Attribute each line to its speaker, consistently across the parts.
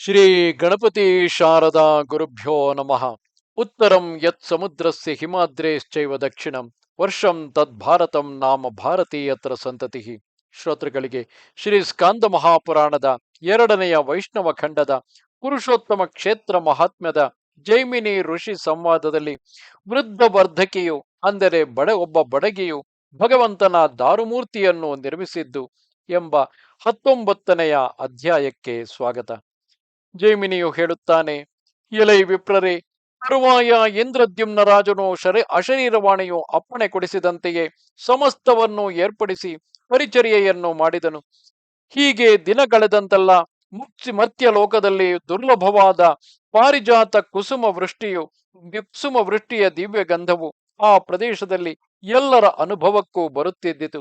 Speaker 1: ಶ್ರೀ ಗಣಪತಿ ಶಾರದಾ ಗುರುಭ್ಯೋ ನಮಃ. ಉತ್ತರಂ ಯತ್ ಸಮುದ್ರಸ್ಯ ಹಿಮಾದ್ರೇಶ್ಚೈವ ದಕ್ಷಿಣಂ. ವರ್ಷಂ ತದ್ಭಾರತಂ ನಾಮ ಭಾರತೀಯತ್ರ ಸಂತತಿ. ಶ್ರೋತೃಗಳಿಗೆ, ಶ್ರೀ ಸ್ಕಾಂದ ಮಹಾಪುರಾಣದ ಎರಡನೆಯ ವೈಷ್ಣವ ಖಂಡದ ಪುರುಷೋತ್ತಮ ಕ್ಷೇತ್ರ ಮಹಾತ್ಮ್ಯದ ಜೈಮಿನಿ ಋಷಿ ಸಂವಾದದಲ್ಲಿ ವೃದ್ಧ ವರ್ಧಕಿಯು, ಅಂದರೆ ಬಡ, ಒಬ್ಬ ಬಡಗಿಯು ಭಗವಂತನ ದಾರುಮೂರ್ತಿಯನ್ನು ನಿರ್ಮಿಸಿದ್ದು ಎಂಬ ಹತ್ತೊಂಬತ್ತನೆಯ ಅಧ್ಯಾಯಕ್ಕೆ ಸ್ವಾಗತ. ಜೈಮಿನಿಯು ಹೇಳುತ್ತಾನೆ, ಎಲೈ ವಿಪ್ರರೆ, ತರುವಾಯ ಇಂದ್ರದ್ಯುಮ್ನ ರಾಜನು ಶರೀ ಅಶರೀರವಾಣಿಯು ಅಪ್ಪಣೆ ಕೊಡಿಸಿದಂತೆಯೇ ಸಮಸ್ತವನ್ನು ಏರ್ಪಡಿಸಿ ಪರಿಚರ್ಯೆಯನ್ನು ಮಾಡಿದನು. ಹೀಗೆ ದಿನ ಕಳೆದಂತೆಲ್ಲ ಮುಕ್ಸಿ ಮತ್ಯ ಲೋಕದಲ್ಲಿ ದುರ್ಲಭವಾದ ಪಾರಿಜಾತ ಕುಸುಮ ವೃಷ್ಟಿಯು ವಿಪ್ಸುಮ ವೃಷ್ಟಿಯ ದಿವ್ಯ ಗಂಧವು ಆ ಪ್ರದೇಶದಲ್ಲಿ ಎಲ್ಲರ ಅನುಭವಕ್ಕೂ ಬರುತ್ತಿದ್ದಿತು.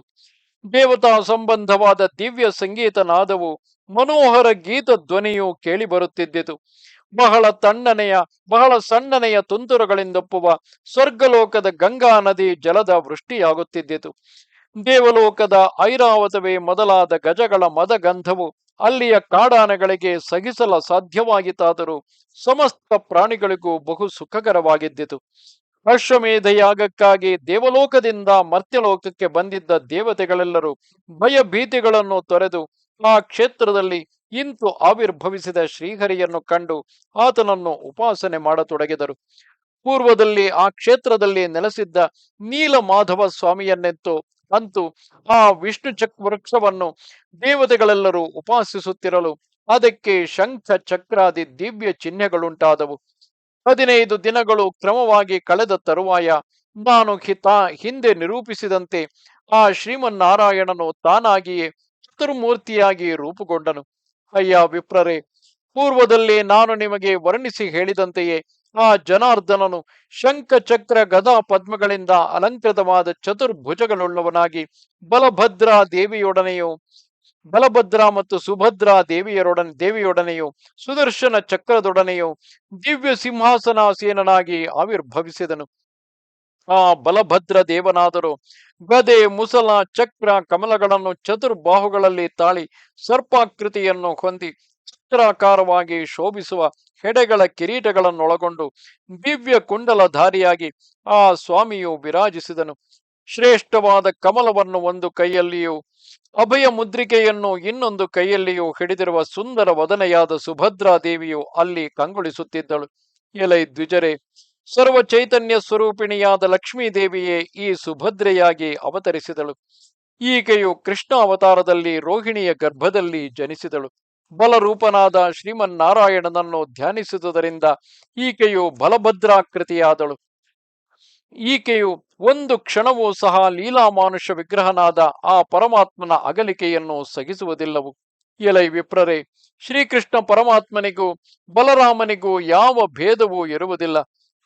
Speaker 1: ದೇವತಾ ಸಂಬಂಧವಾದ ದಿವ್ಯ ಸಂಗೀತ ನಾದವು ಮನೋಹರ ಗೀತ ಧ್ವನಿಯು ಕೇಳಿ ಬರುತ್ತಿದ್ದಿತು. ಬಹಳ ತಣ್ಣನೆಯ, ಬಹಳ ಸಣ್ಣನೆಯ ತುಂತುರುಗಳಿಂದೊಪ್ಪುವ ಸ್ವರ್ಗಲೋಕದ ಗಂಗಾ ನದಿ ಜಲದ ವೃಷ್ಟಿಯಾಗುತ್ತಿದ್ದಿತು. ದೇವಲೋಕದ ಐರಾವತವೇ ಮೊದಲಾದ ಗಜಗಳ ಮದಗಂಧವು ಅಲ್ಲಿಯ ಕಾಡಾನೆಗಳಿಗೆ ಸಹಿಸಲ ಸಾಧ್ಯವಾಗಿತಾದರೂ ಸಮಸ್ತ ಪ್ರಾಣಿಗಳಿಗೂ ಬಹು ಸುಖಕರವಾಗಿದ್ದಿತು. ಅಶ್ವಮೇಧ ಯಾಗಕ್ಕಾಗಿ ದೇವಲೋಕದಿಂದ ಮರ್ತ್ಯಲೋಕಕ್ಕೆ ಬಂದಿದ್ದ ದೇವತೆಗಳೆಲ್ಲರೂ ಭಯ ಭೀತಿಗಳನ್ನು ತೊರೆದು ಆ ಕ್ಷೇತ್ರದಲ್ಲಿ ಇಂತು ಆವಿರ್ಭವಿಸಿದ ಶ್ರೀಹರಿಯನ್ನು ಕಂಡು ಆತನನ್ನು ಉಪಾಸನೆ ಮಾಡತೊಡಗಿದರು. ಪೂರ್ವದಲ್ಲಿ ಆ ಕ್ಷೇತ್ರದಲ್ಲಿ ನೆಲೆಸಿದ್ದ ನೀಲ ಮಾಧವ ಸ್ವಾಮಿಯನ್ನೆತ್ತು ಅಂತೂ ಆ ವಿಷ್ಣು ಚಕ್ರ ವೃಕ್ಷವನ್ನು ದೇವತೆಗಳೆಲ್ಲರೂ ಉಪಾಸಿಸುತ್ತಿರಲು ಅದಕ್ಕೆ ಶಂಖ ಚಕ್ರಾದಿ ದಿವ್ಯ ಚಿಹ್ನೆಗಳುಂಟಾದವು. ಹದಿನೈದು ದಿನಗಳು ಕ್ರಮವಾಗಿ ಕಳೆದ ತರುವಾಯ ನಾನು ಹಿತ ಹಿಂದೆ ನಿರೂಪಿಸಿದಂತೆ ಆ ಶ್ರೀಮನ್ನಾರಾಯಣನು ತಾನಾಗಿಯೇ ಚತುರ್ಮೂರ್ತಿಯಾಗಿ ರೂಪುಗೊಂಡನು. ಅಯ್ಯ ವಿಪ್ರರೇ, ಪೂರ್ವದಲ್ಲಿ ನಾನು ನಿಮಗೆ ವರ್ಣಿಸಿ ಹೇಳಿದಂತೆಯೇ ಆ ಜನಾರ್ದನನು ಶಂಖ ಚಕ್ರ ಗದಾ ಪದ್ಮಗಳಿಂದ ಅಲಂಕೃತವಾದ ಚತುರ್ಭುಜಗಳುಳ್ಳವನಾಗಿ ಬಲಭದ್ರ ದೇವಿಯೊಡನೆಯೂ, ಬಲಭದ್ರ ಮತ್ತು ಸುಭದ್ರ ದೇವಿಯರೊಡನೆ, ದೇವಿಯೊಡನೆಯೂ, ಸುದರ್ಶನ ಚಕ್ರದೊಡನೆಯೂ ದಿವ್ಯ ಸಿಂಹಾಸನಾಸೀನನಾಗಿ ಆವಿರ್ಭವಿಸಿದನು. ಆ ಬಲಭದ್ರ ದೇವನಾದರು. ಗದೆ, ಮುಸಲ, ಚಕ್ರ, ಕಮಲಗಳನ್ನು ಚತುರ್ಬಾಹುಗಳಲ್ಲಿ ತಾಳಿ ಸರ್ಪಾಕೃತಿಯನ್ನು ಹೊಂದಿ ಚಿತ್ರಾಕಾರವಾಗಿ ಶೋಭಿಸುವ ಹೆಡೆಗಳ ಕಿರೀಟಗಳನ್ನೊಳಗೊಂಡು ದಿವ್ಯ ಕುಂಡಲಧಾರಿಯಾಗಿ ಆ ಸ್ವಾಮಿಯು ವಿರಾಜಿಸಿದನು. ಶ್ರೇಷ್ಠವಾದ ಕಮಲವನ್ನು ಒಂದು ಕೈಯಲ್ಲಿಯೂ, ಅಭಯ ಮುದ್ರಿಕೆಯನ್ನು ಇನ್ನೊಂದು ಕೈಯಲ್ಲಿಯೂ ಹಿಡಿದಿರುವ ಸುಂದರ ವದನೆಯಾದ ಸುಭದ್ರಾ ದೇವಿಯು ಅಲ್ಲಿ ಕಂಗೊಳಿಸುತ್ತಿದ್ದಳು. ಎಲೈ ದ್ವಿಜರೆ ಸರ್ವ ಚೈತನ್ಯ ಸ್ವರೂಪಿಣಿಯಾದ ಲಕ್ಷ್ಮೀ ದೇವಿಯೇ ಈ ಸುಭದ್ರೆಯಾಗಿ ಅವತರಿಸಿದಳು. ಈಕೆಯು ಕೃಷ್ಣ ಅವತಾರದಲ್ಲಿ ರೋಹಿಣಿಯ ಗರ್ಭದಲ್ಲಿ ಜನಿಸಿದಳು. ಬಲರೂಪನಾದ ಶ್ರೀಮನ್ನಾರಾಯಣನನ್ನು ಧ್ಯಾನಿಸುವುದರಿಂದ ಈಕೆಯು ಬಲಭದ್ರಾಕೃತಿಯಾದಳು. ಈಕೆಯು ಒಂದು ಕ್ಷಣವೂ ಸಹ ಲೀಲಾಮಾನುಷ ವಿಗ್ರಹನಾದ ಆ ಪರಮಾತ್ಮನ ಅಗಲಿಕೆಯನ್ನು ಸಹಿಸುವುದಿಲ್ಲವು. ಎಲೈ ವಿಪ್ರರೇ, ಶ್ರೀಕೃಷ್ಣ ಪರಮಾತ್ಮನಿಗೂ ಬಲರಾಮನಿಗೂ ಯಾವ ಭೇದವೂ ಇರುವುದಿಲ್ಲ.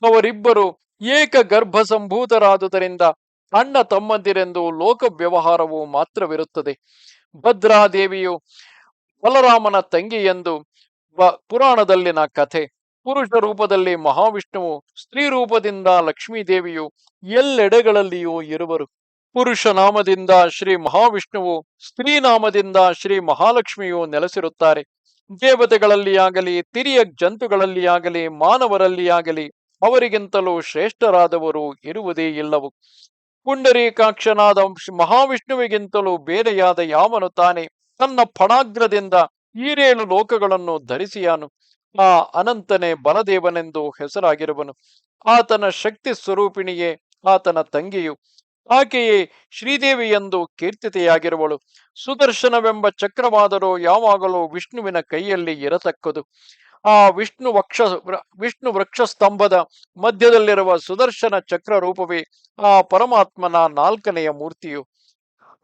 Speaker 1: ಅವರಿಬ್ಬರು ಏಕ ಗರ್ಭ ಸಂಭೂತರಾದುದರಿಂದ ಅಣ್ಣ ತಮ್ಮಂದಿರೆಂದು ಲೋಕ ವ್ಯವಹಾರವು ಮಾತ್ರವಿರುತ್ತದೆ. ಭದ್ರಾದೇವಿಯು ಬಲರಾಮನ ತಂಗಿ ಎಂದು ಪುರಾಣದಲ್ಲಿನ ಕಥೆ. ಪುರುಷ ರೂಪದಲ್ಲಿ ಮಹಾವಿಷ್ಣುವು, ಸ್ತ್ರೀ ರೂಪದಿಂದ ಲಕ್ಷ್ಮೀದೇವಿಯು ಎಲ್ಲೆಡೆಗಳಲ್ಲಿಯೂ ಇರುವರು. ಪುರುಷ ನಾಮದಿಂದ ಶ್ರೀ ಮಹಾವಿಷ್ಣುವು, ಸ್ತ್ರೀ ನಾಮದಿಂದ ಶ್ರೀ ಮಹಾಲಕ್ಷ್ಮಿಯು ನೆಲೆಸಿರುತ್ತಾರೆ. ದೇವತೆಗಳಲ್ಲಿಯಾಗಲಿ ತಿರಿಯ ಜಂತುಗಳಲ್ಲಿಯಾಗಲಿ, ಮಾನವರಲ್ಲಿಯಾಗಲಿ ಅವರಿಗಿಂತಲೂ ಶ್ರೇಷ್ಠರಾದವರು ಇರುವುದೇ ಇಲ್ಲವು. ಪುಂಡರೀಕಾಕ್ಷನಾದ ಮಹಾವಿಷ್ಣುವಿಗಿಂತಲೂ ಬೇರೆಯಾದ ಯಾವನು ತಾನೆ? ತನ್ನ ಫಣಾಗ್ರದಿಂದ ಈರೇಳು ಲೋಕಗಳನ್ನು ಧರಿಸಿಯಾನು. ಆ ಅನಂತನೇ ಬಲದೇವನೆಂದು ಹೆಸರಾಗಿರುವನು. ಆತನ ಶಕ್ತಿ ಸ್ವರೂಪಿಣಿಯೇ ಆತನ ತಂಗಿಯು. ಆಕೆಯೇ ಶ್ರೀದೇವಿ ಎಂದು ಕೀರ್ತಿತೆಯಾಗಿರುವಳು. ಸುದರ್ಶನವೆಂಬ ಚಕ್ರವಾದರೂ ಯಾವಾಗಲೂ ವಿಷ್ಣುವಿನ ಕೈಯಲ್ಲಿ ಇರತಕ್ಕದು. ಆ ವಿಷ್ಣು ವಕ್ಷ ವಿಷ್ಣು ವೃಕ್ಷ ಸ್ತಂಭದ ಮಧ್ಯದಲ್ಲಿರುವ ಸುದರ್ಶನ ಚಕ್ರ ರೂಪವೇ ಆ ಪರಮಾತ್ಮನ ನಾಲ್ಕನೆಯ ಮೂರ್ತಿಯು.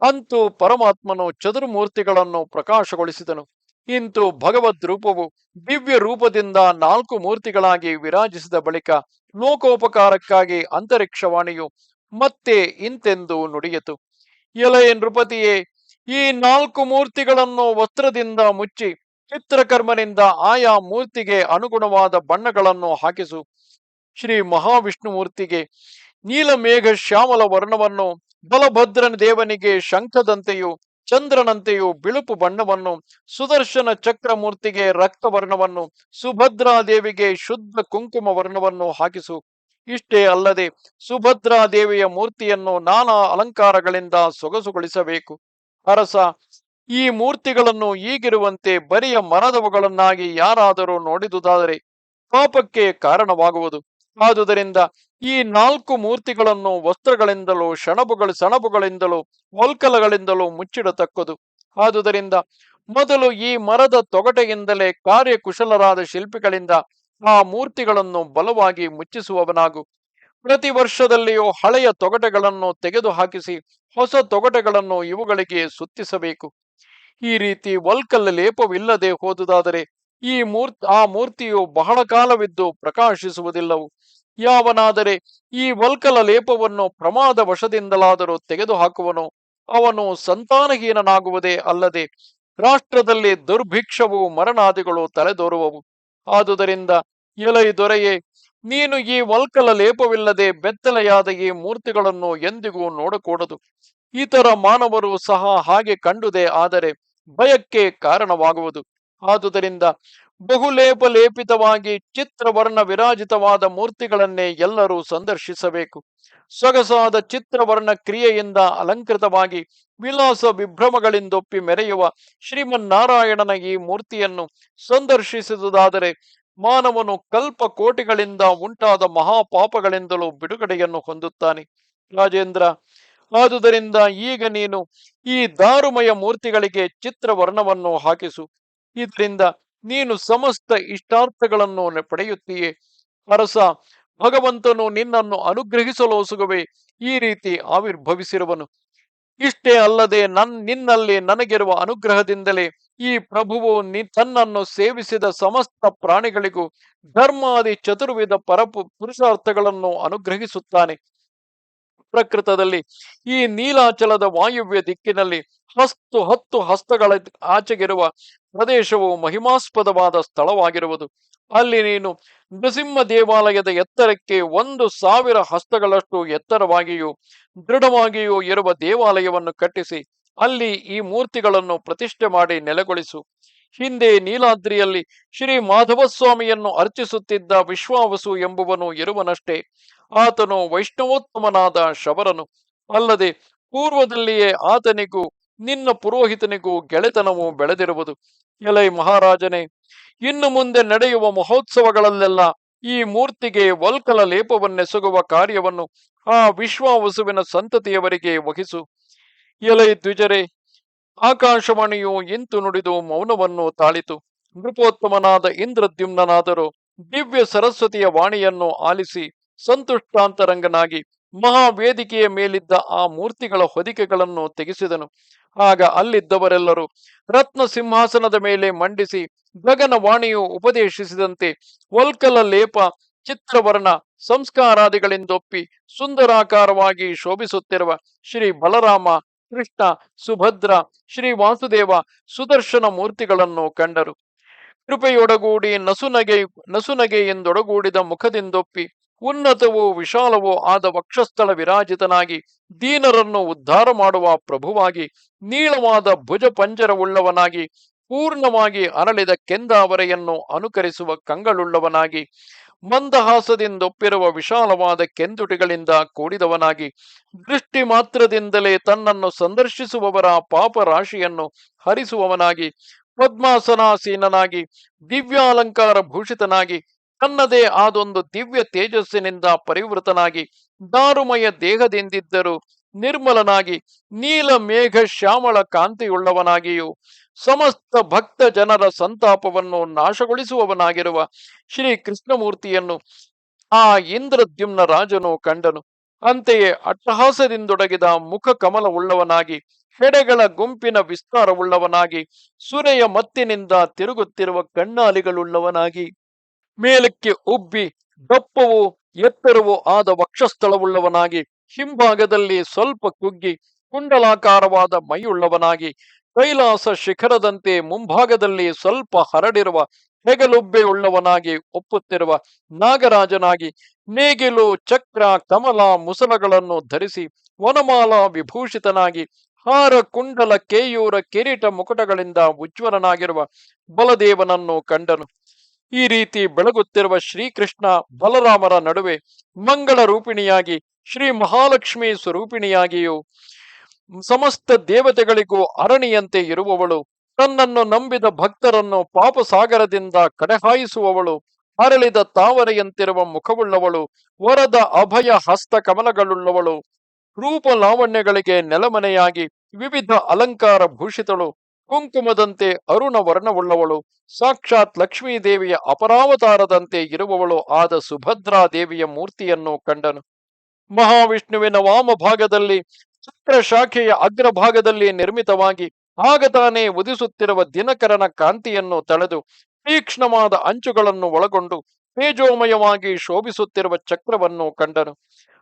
Speaker 1: ಅಂತೂ ಪರಮಾತ್ಮನು ಚತುರ್ಮೂರ್ತಿಗಳನ್ನು ಪ್ರಕಾಶಗೊಳಿಸಿದನು. ಇಂತು ಭಗವದ್ ರೂಪವು ದಿವ್ಯ ರೂಪದಿಂದ ನಾಲ್ಕು ಮೂರ್ತಿಗಳಾಗಿ ವಿರಾಜಿಸಿದ ಬಳಿಕ ಲೋಕೋಪಕಾರಕ್ಕಾಗಿ ಅಂತರಿಕ್ಷವಾಣಿಯು ಮತ್ತೆ ಇಂತೆಂದು ನುಡಿಯಿತು. ಎಲೆಯ ನೃಪತಿಯೇ, ಈ ನಾಲ್ಕು ಮೂರ್ತಿಗಳನ್ನು ವಸ್ತ್ರದಿಂದ ಮುಚ್ಚಿ ಚಿತ್ರಕರ್ಮನಿಂದ ಆಯಾ ಮೂರ್ತಿಗೆ ಅನುಗುಣವಾದ ಬಣ್ಣಗಳನ್ನು ಹಾಕಿಸು. ಶ್ರೀ ಮಹಾವಿಷ್ಣು ಮೂರ್ತಿಗೆ ನೀಲಮೇಘ ಶ್ಯಾಮಲ ವರ್ಣವನ್ನು, ಬಲಭದ್ರನ ದೇವನಿಗೆ ಶಂಖದಂತೆಯೂ, ಚಂದ್ರನಂತೆಯೂ ಬಿಳುಪು ಬಣ್ಣವನ್ನು, ಸುದರ್ಶನ ಚಕ್ರ ಮೂರ್ತಿಗೆ ರಕ್ತವರ್ಣವನ್ನು, ಸುಭದ್ರಾದೇವಿಗೆ ಶುದ್ಧ ಕುಂಕುಮ ವರ್ಣವನ್ನು ಹಾಕಿಸು. ಇಷ್ಟೇ ಅಲ್ಲದೆ ಸುಭದ್ರಾದೇವಿಯ ಮೂರ್ತಿಯನ್ನು ನಾನಾ ಅಲಂಕಾರಗಳಿಂದ ಸೊಗಸುಗೊಳಿಸಬೇಕು. ಅರಸ ಈ ಮೂರ್ತಿಗಳನ್ನು ಈಗಿರುವಂತೆ ಬರಿಯ ಮರದವುಗಳನ್ನಾಗಿ ಯಾರಾದರೂ ನೋಡಿದುದಾದರೆ ಪಾಪಕ್ಕೆ ಕಾರಣವಾಗುವುದು. ಆದುದರಿಂದ ಈ ನಾಲ್ಕು ಮೂರ್ತಿಗಳನ್ನು ವಸ್ತ್ರಗಳಿಂದಲೂ, ಶಣಬುಗಳು, ಸಣಬುಗಳಿಂದಲೂ, ಒಲ್ಕಲಗಳಿಂದಲೂ ಮುಚ್ಚಿಡತಕ್ಕದು. ಆದುದರಿಂದ ಮೊದಲು ಈ ಮರದ ತೊಗಟೆಯಿಂದಲೇ ಕಾರ್ಯಕುಶಲರಾದ ಶಿಲ್ಪಿಗಳಿಂದ ಆ ಮೂರ್ತಿಗಳನ್ನು ಬಲವಾಗಿ ಮುಚ್ಚಿಸುವವನಾಗು. ಪ್ರತಿ ವರ್ಷದಲ್ಲಿಯೂ ಹಳೆಯ ತೊಗಟೆಗಳನ್ನು ತೆಗೆದು ಹಾಕಿಸಿ ಹೊಸ ತೊಗಟೆಗಳನ್ನು ಇವುಗಳಿಗೆ ಸುತ್ತಿಸಬೇಕು. ಈ ರೀತಿ ವಲ್ಕಲ ಲೇಪವಿಲ್ಲದೆ ಹೋದುದಾದರೆ ಈ ಮೂರ್ತಿ, ಆ ಮೂರ್ತಿಯು ಬಹಳ ಕಾಲವಿದ್ದು ಪ್ರಕಾಶಿಸುವುದಿಲ್ಲವು. ಯಾವನಾದರೆ ಈ ವಲ್ಕಲ ಲೇಪವನ್ನು ಪ್ರಮಾದ ವಶದಿಂದಲಾದರೂ ತೆಗೆದುಹಾಕುವನು. ಅವನು ಸಂತಾನಹೀನನಾಗುವುದೇ ಅಲ್ಲದೆ ರಾಷ್ಟ್ರದಲ್ಲಿ ದುರ್ಭಿಕ್ಷವು ಮರಣಾದಿಗಳು ತಲೆದೋರುವವು. ಆದುದರಿಂದ ಎಲೈ ದೊರೆಯೇ, ನೀನು ಈ ವಲ್ಕಲ ಲೇಪವಿಲ್ಲದೆ ಬೆತ್ತಲೆಯಾದ ಈ ಮೂರ್ತಿಗಳನ್ನು ಎಂದಿಗೂ ನೋಡಕೂಡದು. ಇತರ ಮಾನವರು ಸಹ ಹಾಗೆ ಕಂಡುದೇ ಆದರೆ ಭಯಕ್ಕೆ ಕಾರಣವಾಗುವುದು. ಆದುದರಿಂದ ಬಹುಲೇಪ ಲೇಪಿತವಾಗಿ ಚಿತ್ರವರ್ಣ ವಿರಾಜಿತವಾದ ಮೂರ್ತಿಗಳನ್ನೇ ಎಲ್ಲರೂ ಸಂದರ್ಶಿಸಬೇಕು. ಸೊಗಸಾದ ಚಿತ್ರವರ್ಣ ಕ್ರಿಯೆಯಿಂದ ಅಲಂಕೃತವಾಗಿ ವಿಲಾಸ ವಿಭ್ರಮಗಳಿಂದೊಪ್ಪಿ ಮೆರೆಯುವ ಶ್ರೀಮನ್ನಾರಾಯಣನ ಈ ಮೂರ್ತಿಯನ್ನು ಸಂದರ್ಶಿಸುವುದಾದರೆ ಮಾನವನು ಕಲ್ಪ ಕೋಟಿಗಳಿಂದ ಉಂಟಾದ ಮಹಾಪಾಪಗಳಿಂದಲೂ ಬಿಡುಗಡೆಯನ್ನು ಹೊಂದುತ್ತಾನೆ. ರಾಜೇಂದ್ರ ಆದುದರಿಂದ ಈಗ ನೀನು ಈ ದಾರುಮಯ ಮೂರ್ತಿಗಳಿಗೆ ಚಿತ್ರ ವರ್ಣವನ್ನು ಹಾಕಿಸು. ಇದರಿಂದ ನೀನು ಸಮಸ್ತ ಇಷ್ಟಾರ್ಥಗಳನ್ನು ಪಡೆಯುತ್ತೀಯೇ. ಅರಸ, ಭಗವಂತನು ನಿನ್ನನ್ನು ಅನುಗ್ರಹಿಸಲೋಸುಗುವೆ ಈ ರೀತಿ ಆವಿರ್ಭವಿಸಿರುವನು. ಇಷ್ಟೇ ಅಲ್ಲದೆ ನನ್, ನಿನ್ನಲ್ಲಿ ನನಗಿರುವ ಅನುಗ್ರಹದಿಂದಲೇ ಈ ಪ್ರಭುವು ನಿ, ತನ್ನನ್ನು ಸೇವಿಸಿದ ಸಮಸ್ತ ಪ್ರಾಣಿಗಳಿಗೂ ಧರ್ಮಾದಿ ಚತುರ್ವಿಧ ಪರಪು, ಪುರುಷಾರ್ಥಗಳನ್ನು ಅನುಗ್ರಹಿಸುತ್ತಾನೆ. ಪ್ರಕೃತದಲ್ಲಿ ಈ ನೀಲಾಚಲದ ವಾಯುವ್ಯ ದಿಕ್ಕಿನಲ್ಲಿ ಹತ್ತು ಹತ್ತು ಹಸ್ತಗಳ ಆಚೆಗಿರುವ ಪ್ರದೇಶವು ಮಹಿಮಾಸ್ಪದವಾದ ಸ್ಥಳವಾಗಿರುವುದು. ಅಲ್ಲಿ ನೀನು ನೃಸಿಂಹ ದೇವಾಲಯದ ಎತ್ತರಕ್ಕೆ ಒಂದು ಸಾವಿರ ಹಸ್ತಗಳಷ್ಟು ಎತ್ತರವಾಗಿಯೂ ದೃಢವಾಗಿಯೂ ಇರುವ ದೇವಾಲಯವನ್ನು ಕಟ್ಟಿಸಿ, ಅಲ್ಲಿ ಈ ಮೂರ್ತಿಗಳನ್ನು ಪ್ರತಿಷ್ಠೆ ಮಾಡಿ ನೆಲೆಗೊಳಿಸು. ಹಿಂದೆ ನೀಲಾದ್ರಿಯಲ್ಲಿ ಶ್ರೀ ಮಾಧವಸ್ವಾಮಿಯನ್ನು ಅರ್ಚಿಸುತ್ತಿದ್ದ ವಿಶ್ವಾವಸು ಎಂಬುವನು ಇರುವನಷ್ಟೇ. ಆತನು ವೈಷ್ಣವೋತ್ತಮನಾದ ಶಬರನು ಅಲ್ಲದೆ ಪೂರ್ವದಲ್ಲಿಯೇ ಆತನಿಗೂ, ನಿನ್ನ ಪುರೋಹಿತನಿಗೂ ಗೆಳೆತನವು ಬೆಳೆದಿರುವುದು. ಎಲೈ ಮಹಾರಾಜನೇ, ಇನ್ನು ಮುಂದೆ ನಡೆಯುವ ಮಹೋತ್ಸವಗಳಲ್ಲೆಲ್ಲ ಈ ಮೂರ್ತಿಗೆ ವಲ್ಕಲ ಲೇಪವನ್ನೆಸಗುವ ಕಾರ್ಯವನ್ನು ಆ ವಿಶ್ವವಸುವಿನ ಸಂತತಿಯವರಿಗೆ ವಹಿಸು. ಎಲೈ ದ್ವಿಜರೆ, ಆಕಾಶವಾಣಿಯು ಇಂತು ನುಡಿದು ಮೌನವನ್ನು ತಾಳಿತು. ನೃಪೋತ್ತಮನಾದ ಇಂದ್ರದ್ಯುಮ್ನಾದರೂ ದಿವ್ಯ ಸರಸ್ವತಿಯ ವಾಣಿಯನ್ನು ಆಲಿಸಿ ಸಂತುಷ್ಟಾಂತರಂಗನಾಗಿ ಮಹಾವೇದಿಕೆಯ ಮೇಲಿದ್ದ ಆ ಮೂರ್ತಿಗಳ ಹೊದಿಕೆಗಳನ್ನು ತೆಗೆಸಿದನು. ಆಗ ಅಲ್ಲಿದ್ದವರೆಲ್ಲರೂ ರತ್ನ ಸಿಂಹಾಸನದ ಮೇಲೆ ಮಂಡಿಸಿ ಗಗನವಾಣಿಯು ಉಪದೇಶಿಸಿದಂತೆ ವಲ್ಕಲ ಲೇಪ ಚಿತ್ರವರ್ಣ ಸಂಸ್ಕಾರಾದಿಗಳಿಂದೊಪ್ಪಿ ಸುಂದರಾಕಾರವಾಗಿ ಶೋಭಿಸುತ್ತಿರುವ ಶ್ರೀ ಬಲರಾಮ, ಕೃಷ್ಣ, ಸುಭದ್ರ, ಶ್ರೀ ವಾಸುದೇವ ಸುದರ್ಶನ ಮೂರ್ತಿಗಳನ್ನು ಕಂಡರು. ಕೃಪೆಯೊಡಗೂಡಿ ನಸುನಗೆ ನಸುನಗೆ ಎಂದೊಡಗೂಡಿದ ಮುಖದಿಂದೊಪ್ಪಿ ಉನ್ನತವೂ ವಿಶಾಲವೂ ಆದ ವಕ್ಷಸ್ಥಳ ವಿರಾಜಿತನಾಗಿ ದೀನರನ್ನು ಉದ್ಧಾರ ಮಾಡುವ ಪ್ರಭುವಾಗಿ ನೀಳವಾದ ಭುಜ ಪಂಜರವುಳ್ಳವನಾಗಿ ಪೂರ್ಣವಾಗಿ ಅರಳಿದ ಕೆಂದಾವರೆಯನ್ನು ಅನುಕರಿಸುವ ಕಂಗಳುಳ್ಳವನಾಗಿ ಮಂದಹಾಸದಿಂದೊಪ್ಪಿರುವ ವಿಶಾಲವಾದ ಕೆಂದುಟಿಗಳಿಂದ ಕೂಡಿದವನಾಗಿ ದೃಷ್ಟಿ ಮಾತ್ರದಿಂದಲೇ ತನ್ನನ್ನು ಸಂದರ್ಶಿಸುವವರ ಪಾಪ ರಾಶಿಯನ್ನು ಹರಿಸುವವನಾಗಿ ಪದ್ಮಾಸನಾಸೀನನಾಗಿ ದಿವ್ಯಾಲಂಕಾರ ಭೂಷಿತನಾಗಿ ತನ್ನದೇ ಆದೊಂದು ದಿವ್ಯ ತೇಜಸ್ಸಿನಿಂದ ಪರಿವೃತನಾಗಿ ದಾರುಮಯ ದೇಹದಿಂದಿದ್ದರು ನಿರ್ಮಲನಾಗಿ ನೀಲ ಮೇಘ ಶ್ಯಾಮಳ ಕಾಂತಿಯುಳ್ಳವನಾಗಿಯೂ ಸಮಸ್ತ ಭಕ್ತ ಜನರ ಸಂತಾಪವನ್ನು ನಾಶಗೊಳಿಸುವವನಾಗಿರುವ ಶ್ರೀ ಕೃಷ್ಣಮೂರ್ತಿಯನ್ನು ಆ ಇಂದ್ರದ್ಯುಮ್ನ ರಾಜನು ಕಂಡನು. ಅಂತೆಯೇ ಅಟ್ಟಹಾಸದಿಂದೊಡಗಿದ ಮುಖ ಕಮಲ ಉಳ್ಳವನಾಗಿ ಹೆಡೆಗಳ ಗುಂಪಿನ ವಿಸ್ತಾರವುಳ್ಳವನಾಗಿ, ಸುರೆಯ ಮತ್ತಿನಿಂದ ತಿರುಗುತ್ತಿರುವ ಕಣ್ಣಾಲಿಗಳುಳ್ಳವನಾಗಿ ಮೇಲಕ್ಕೆ ಉಬ್ಬಿ ದಪ್ಪವೂ ಎತ್ತರವೂ ಆದ ವಕ್ಷಸ್ಥಳವುಳ್ಳವನಾಗಿ ಹಿಂಭಾಗದಲ್ಲಿ ಸ್ವಲ್ಪ ಕುಗ್ಗಿ ಕುಂಡಲಾಕಾರವಾದ ಮೈಯುಳ್ಳವನಾಗಿ ಕೈಲಾಸ ಶಿಖರದಂತೆ ಮುಂಭಾಗದಲ್ಲಿ ಸ್ವಲ್ಪ ಹರಡಿರುವ ಹೆಗಲುಬ್ಬೆಯುಳ್ಳವನಾಗಿ ಒಪ್ಪುತ್ತಿರುವ ನಾಗರಾಜನಾಗಿ ನೇಗಿಲು, ಚಕ್ರ, ಕಮಲ, ಮುಸಲಗಳನ್ನು ಧರಿಸಿ ವನಮಾಲಾ ವಿಭೂಷಿತನಾಗಿ ಹಾರ, ಕುಂಡಲ, ಕೇಯೂರ ಕಿರೀಟ ಮುಕುಟಗಳಿಂದ ಉಜ್ವಲನಾಗಿರುವ ಬಲದೇವನನ್ನು ಕಂಡನು. ಈ ರೀತಿ ಬೆಳಗುತ್ತಿರುವ ಶ್ರೀಕೃಷ್ಣ ಬಲರಾಮರ ನಡುವೆ ಮಂಗಳ ರೂಪಿಣಿಯಾಗಿ, ಶ್ರೀ ಮಹಾಲಕ್ಷ್ಮಿ ಸ್ವರೂಪಿಣಿಯಾಗಿಯೂ ಸಮಸ್ತ ದೇವತೆಗಳಿಗೂ ಅರಣಿಯಂತೆ ಇರುವವಳು. ತನ್ನನ್ನು ನಂಬಿದ ಭಕ್ತರನ್ನು ಪಾಪಸಾಗರದಿಂದ ಕಡೆಹಾಯಿಸುವವಳು. ಅರಳಿದ ತಾವರೆಯಂತಿರುವ ಮುಖವುಳ್ಳವಳು. ವರದ ಅಭಯ ಹಸ್ತ ಕಮಲಗಳುಳ್ಳವಳು. ರೂಪ ಲಾವಣ್ಯಗಳಿಗೆ ನೆಲಮನೆಯಾಗಿ ವಿವಿಧ ಅಲಂಕಾರ ಭೂಷಿತಳು. ಕುಂಕುಮದಂತೆ ಅರುಣ ವರ್ಣವುಳ್ಳವಳು ಸಾಕ್ಷಾತ್ ಲಕ್ಷ್ಮೀದೇವಿಯ ಅಪರಾವತಾರದಂತೆ ಇರುವವಳು ಆದ ಸುಭದ್ರಾ ದೇವಿಯ ಮೂರ್ತಿಯನ್ನು ಕಂಡನು. ಮಹಾವಿಷ್ಣುವಿನ ವಾಮ ಭಾಗದಲ್ಲಿ ಚಕ್ರ ಶಾಖೆಯ ಅಗ್ರಭಾಗದಲ್ಲಿ ನಿರ್ಮಿತವಾಗಿ ಆಗ ತಾನೇ ಉದಿಸುತ್ತಿರುವ ದಿನಕರನ ಕಾಂತಿಯನ್ನು ತಳೆದು ತೀಕ್ಷ್ಣವಾದ ಅಂಚುಗಳನ್ನು ಒಳಗೊಂಡು ತೇಜೋಮಯವಾಗಿ ಶೋಭಿಸುತ್ತಿರುವ ಚಕ್ರವನ್ನು ಕಂಡನು.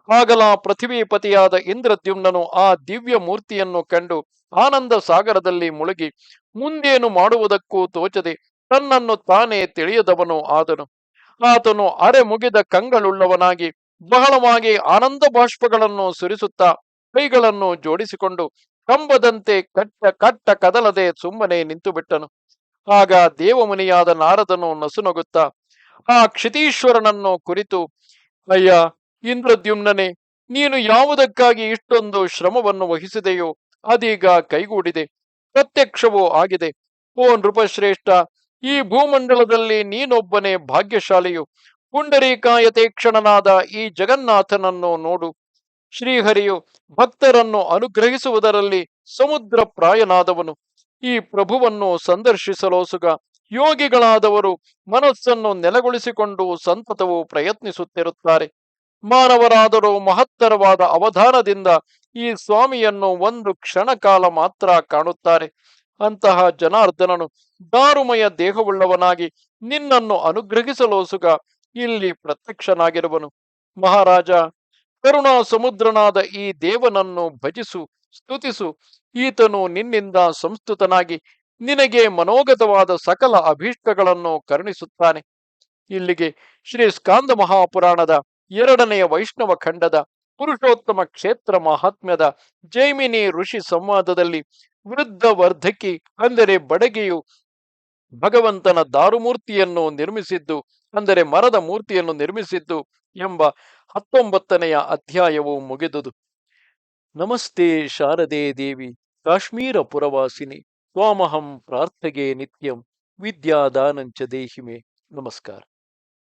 Speaker 1: ಆಗಲ ಪೃಥ್ವೀಪತಿಯಾದ ಇಂದ್ರದ್ಯುಮ್ನನು ಆ ದಿವ್ಯ ಮೂರ್ತಿಯನ್ನು ಕಂಡು ಆನಂದ ಸಾಗರದಲ್ಲಿ ಮುಳುಗಿ, ಮುಂದೇನು ಮಾಡುವುದಕ್ಕೂ ತೋಚದೆ ತನ್ನನ್ನು ತಾನೇ ತಿಳಿಯದವನು ಆದನು. ಆತನು ಅರೆ ಮುಗಿದ ಕಂಗಳುಳ್ಳವನಾಗಿ ಬಹಳವಾಗಿ ಆನಂದ ಬಾಷ್ಪಗಳನ್ನು ಸುರಿಸುತ್ತಾ ಕೈಗಳನ್ನು ಜೋಡಿಸಿಕೊಂಡು ಕಂಬದಂತೆ ಕಟ್ಟ ಕಟ್ಟ ಕದಲದೆ ಸುಮ್ಮನೆ ನಿಂತು ಬಿಟ್ಟನು ಆಗ ದೇವಮುನಿಯಾದ ನಾರದನು ನಸುನಗುತ್ತಾ, ಆ ಕ್ಷಿತೀಶ್ವರನನ್ನು ಕುರಿತು, ಅಯ್ಯ ಇಂದ್ರದ್ಯುಮ್ನನೆ, ನೀನು ಯಾವುದಕ್ಕಾಗಿ ಇಷ್ಟೊಂದು ಶ್ರಮವನ್ನು ವಹಿಸಿದೆಯೋ ಅದೀಗ ಕೈಗೂಡಿದೆ, ಪ್ರತ್ಯಕ್ಷವೂ ಆಗಿದೆ. ಓ ನೃಪಶ್ರೇಷ್ಠ, ಈ ಭೂಮಂಡಲದಲ್ಲಿ ನೀನೊಬ್ಬನೇ ಭಾಗ್ಯಶಾಲಿಯು. ಪುಂಡರೀಕಾಯತೇಕ್ಷಣನಾದ ಈ ಜಗನ್ನಾಥನನ್ನು ನೋಡು. ಶ್ರೀಹರಿಯು ಭಕ್ತರನ್ನು ಅನುಗ್ರಹಿಸುವುದರಲ್ಲಿ ಸಮುದ್ರ ಪ್ರಾಯನಾದವನು ಈ ಪ್ರಭುವನ್ನು ಸಂದರ್ಶಿಸಲೋಸುಗ ಯೋಗಿಗಳಾದವರು ಮನಸ್ಸನ್ನು ನೆಲೆಗೊಳಿಸಿಕೊಂಡು ಸಂತತವು ಪ್ರಯತ್ನಿಸುತ್ತಿರುತ್ತಾರೆ. ಮಾನವರಾದರೂ ಮಹತ್ತರವಾದ ಅವಧಾನದಿಂದ ಈ ಸ್ವಾಮಿಯನ್ನು ಒಂದು ಕ್ಷಣ ಕಾಲ ಮಾತ್ರ ಕಾಣುತ್ತಾರೆ. ಅಂತಹ ಜನಾರ್ದನನು ದಾರುಮಯ ದೇಹವುಳ್ಳವನಾಗಿ ನಿನ್ನನ್ನು ಅನುಗ್ರಹಿಸಲೋಸುಗ ಇಲ್ಲಿ ಪ್ರತ್ಯಕ್ಷನಾಗಿರುವನು. ಮಹಾರಾಜ, ಕರುಣಾ ಸಮುದ್ರನಾದ ಈ ದೇವನನ್ನು ಭಜಿಸು, ಸ್ತುತಿಸು. ಈತನು ನಿನ್ನಿಂದ ಸಂಸ್ತುತನಾಗಿ ನಿನಗೆ ಮನೋಗತವಾದ ಸಕಲ ಅಭೀಷ್ಟಗಳನ್ನು ಕರುಣಿಸುತ್ತಾನೆ. ಇಲ್ಲಿಗೆ ಶ್ರೀ ಸ್ಕಾಂದ ಮಹಾಪುರಾಣದ ಎರಡನೆಯ ವೈಷ್ಣವ ಖಂಡದ ಪುರುಷೋತ್ತಮ ಕ್ಷೇತ್ರ ಮಹಾತ್ಮ್ಯದ ಜೈಮಿನಿ ಋಷಿ ಸಂವಾದದಲ್ಲಿ ವೃದ್ಧ ವರ್ಧಕಿ ಅಂದರೆ ಬಡಗೆಯು ಭಗವಂತನ ದಾರುಮೂರ್ತಿಯನ್ನು ನಿರ್ಮಿಸಿದ್ದು, ಅಂದರೆ ಮರದ ಮೂರ್ತಿಯನ್ನು ನಿರ್ಮಿಸಿದ್ದು ಎಂಬ ಹತ್ತೊಂಬತ್ತನೆಯ ಅಧ್ಯಾಯವು ಮುಗಿದುದು. ನಮಸ್ತೆ ಶಾರದೆ ದೇವಿ, ಕಾಶ್ಮೀರ ಪುರವಾಸಿನಿ, ತ್ವಾಮಹಂ ಪ್ರಾರ್ಥಗೆ ನಿತ್ಯಂ, ವಿದ್ಯಾದಾನಂಚ ದೇಹಿಮೆ. ನಮಸ್ಕಾರ.